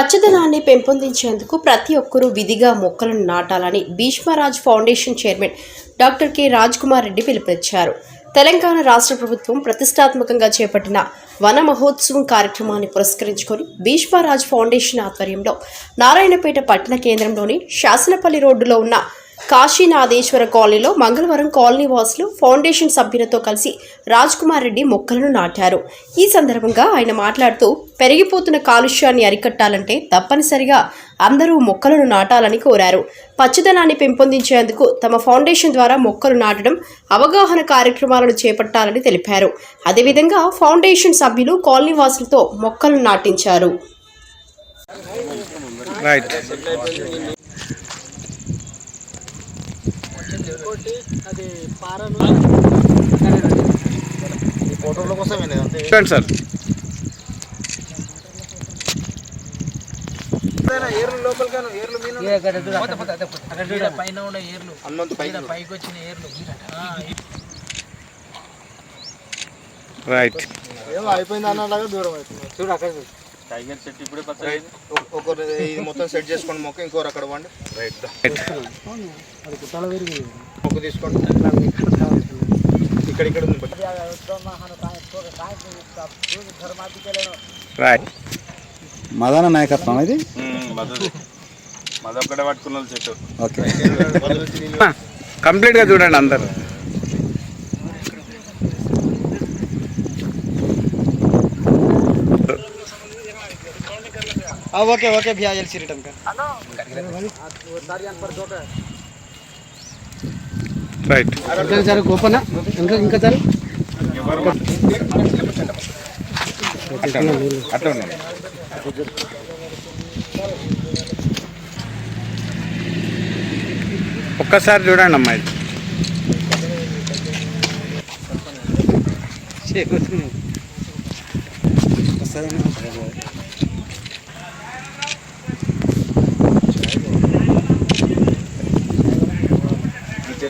పచ్చదనాన్ని పెంపొందించేందుకు ప్రతి ఒక్కరూ విధిగా మొక్కలను నాటాలని Bhishmaraj foundation chairman doctor K. Raj Kumar Reddy పిలుపునిచ్చారు. తెలంగాణ రాష్ట్ర ప్రభుత్వం ప్రతిష్టాత్మకంగా చేపట్టిన వన మహోత్సవం కార్యక్రమాన్ని పురస్కరించుకొని భీష్మరాజ్ ఫౌండేషన్ ఆధ్వర్యంలో నారాయణపేట పట్టణ కేంద్రంలోని శాసనపల్లి రోడ్డులో ఉన్న కాశీనాథేశ్వర కాలనీలో మంగళవారం కాలనీ వాసులు ఫౌండేషన్ సభ్యులతో కలిసి రాజ్ కుమార్ రెడ్డి మొక్కలను నాటారు. ఈ సందర్భంగా ఆయన మాట్లాడుతూ పెరిగిపోతున్న కాలుష్యాన్ని అరికట్టాలంటే తప్పనిసరిగా అందరూ మొక్కలను నాటాలని కోరారు. పచ్చదనాన్ని పెంపొందించేందుకు తమ ఫౌండేషన్ ద్వారా మొక్కలు నాటడం అవగాహన కార్యక్రమాలను చేపట్టాలని తెలిపారు. అదేవిధంగా ఫౌండేషన్ సభ్యులు కాలనీ వాసులతో మొక్కలు నాటించారు. రైట్ ఫోటోల కోసమే అంతే చూడండి సార్ పైన ఉన్న ఏర్లు. పైకి పైకి వచ్చిన ఏర్లు. రైట్ ఏమో అయిపోయింది అన్నలాగా దూరం అవుతుంది చూడు అక్కడ ఒకరు ఇది మొత్తం సెట్ చేసుకోండి మొక్క ఇంకోరు అక్కడ వండి రైట్ మొక్క తీసుకోండి. ఇక్కడ ఇక్కడ ఉంది. రైట్ మదన నాయకత్వం ఇది? మదొక్కడే పట్టుకున్న చెట్టు ఓకే కంప్లీట్గా చూడండి అందరు. ఓకే ఓకే భయ్యా ఎల్సి రిటర్న్ का రైట్. సరే గోపన ఇంకా ఇంకా సరే అట్లా ఒక్కసారి చూడండి అమ్మా ఇది ఈ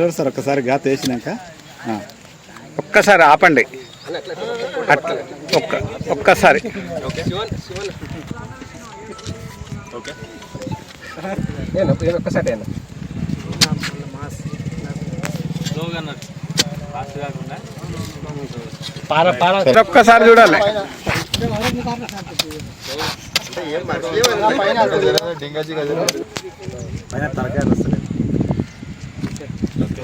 చూడు సార్ ఒక్కసారి గాత వేసినాక. ఒక్కసారి ఆపండి. అట్లా ఒక్క ఒక్కసారి. ఓకే ఒక్కసారి చూడాలి. పైన డింగజీ కదా పైన తలకాయ వస్తలేదు ఇది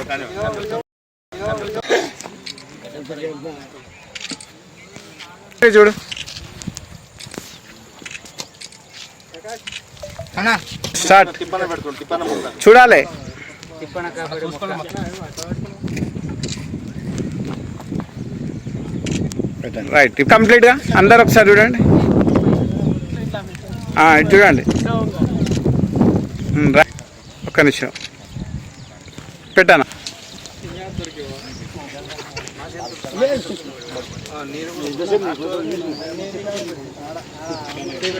చూడు. స్టార్ట్. చూడాలి. రైట్ కంప్లీట్గా? అందరు ఒకసారి చూడండి. ఆ, ఇటు చూడండి. ఒక్క నిమిషం. పెట్టాను?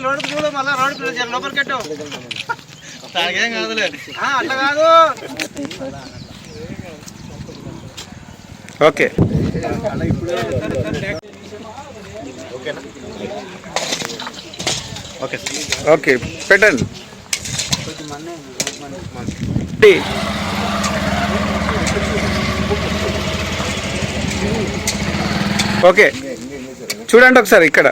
రోడ్డు చూడు మళ్ళీ రోడ్డు లోపలికి పెట్టు తాగేం కాదులే అట్లా కాదు ఓకే. ఓకే. ఓకే పెట్టండి. ఓకే. చూడండి ఒకసారి ఇక్కడ.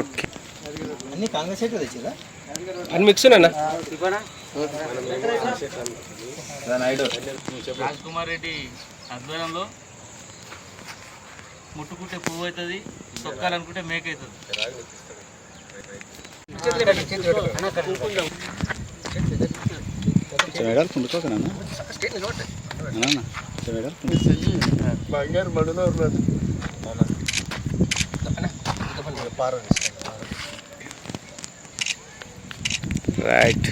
ఓకే. అన్ని రాజ్ కుమార్ రెడ్డి ఆధ్వర్యంలో ముట్టుకుంటే పువ్వు అవుతుంది తొక్కాలనుకుంటే మేక అవుతుంది. చెమేడాలు కుండుకోకనా చెమేడాలు బంగారు మడులో ఉన్నాడు రైట్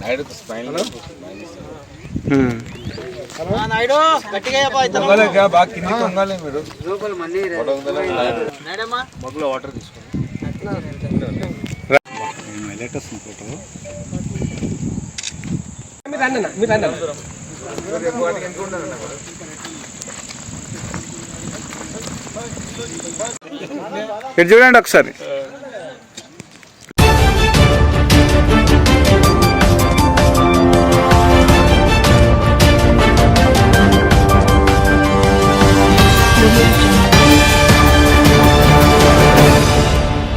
నాయుడు స్మైల్ ఉమ్. నాయుడు గట్టిగా. బాగా కింది మీరు. మగ్గులో వాటర్ తీసుకోండి. చూడండి ఒకసారి.